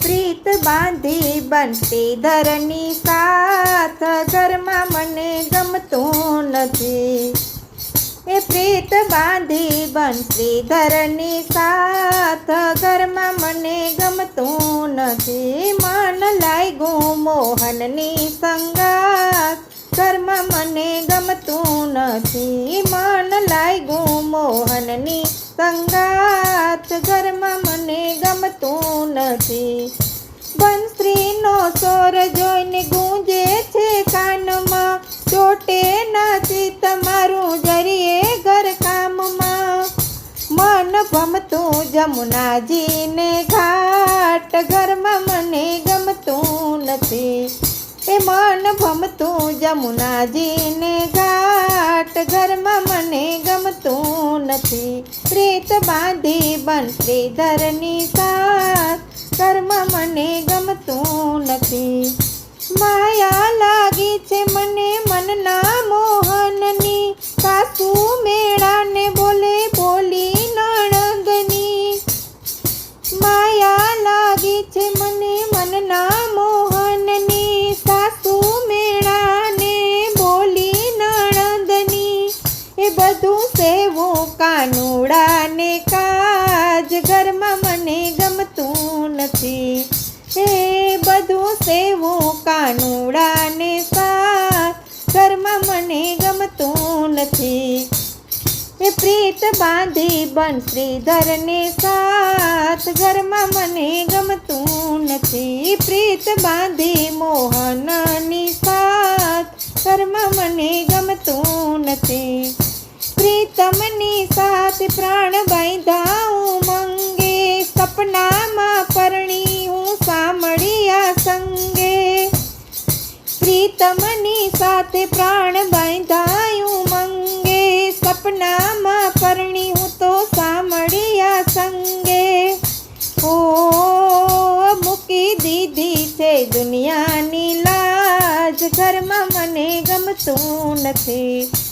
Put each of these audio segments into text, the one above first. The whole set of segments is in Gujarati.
પ્રીત બાંધી બનતી ધરની સાથ ઘરમાં મને ગમતું નથી. એ પ્રીત બાંધી બનતી ધરની સાથ ઘરમાં મને ગમતું નથી. મન લાગ્યું મોહનની સંગાત ઘરમાં મને ગમતું નથી. મન લાગ્યું મોહનની સંગાત ઘરમાં મને ગમતું નથી. બંશ્રીનો સ્વર જોઈને ગુંજે છે કાનમાં. ચોટે નથી તમારું જરીએ ઘરકામમાં મન ભમતું જમુનાજીને ઘાટ ઘરમાં મને ગમતું નથી. એ મન ભમતું જમુનાજીને ઘાટ ઘરમાં મને ગમતું નથી. પ્રીત બાંધી બનશે ધરની સાથ કર્મ મને ગમતું નથી. સેવું કાનુડાને કાજ ઘરમાં મને ગમતું નથી એ બધું સેવું કાનુડાને સાથ ઘરમાં મને ગમતું નથી એ પ્રીત બાંધી બંશ્રી ધરને સાથ ઘરમાં મને ગમતું નથી પ્રીત બાંધી મોહનની સાથ ઘરમાં મને ગમતું નથી પ્રીતમની સાથ પ્રાણ બાંધા મંગે સપનામાં પરણી હું સાંભળ્યા સંગે પ્રીતમની સાથે પ્રાણ બાંધાયું મંગે સપનામાં પરણી હું તો સાંભળ્યા સંગે ઓ મૂકી દીધી છે દુનિયાની લાજ ઘરમાં મને ગમતું નથી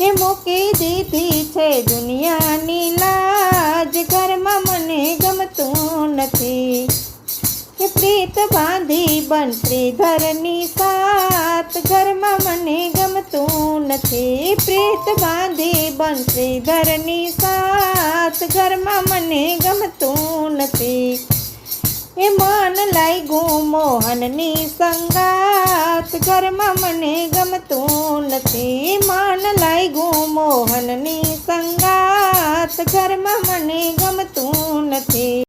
એ મૂકી દીધી છે દુનિયાની લાજ. ઘરમાં મને ગમતું નથી. એ પ્રીત બાંધી બંશ્રી ધરની સાત ઘરમાં મને ગમતું નથી. પ્રીત બાંધી બંશ્રી ધરની સાત ઘરમાં મને ગમતું નથી. એ મન લાગ્યું મોહનની સંગાત. ઘરમાં મને ગમતું નથી. મન લાગ્યું મોહનની સંગાત. ઘરમાં મને ગમતું નથી.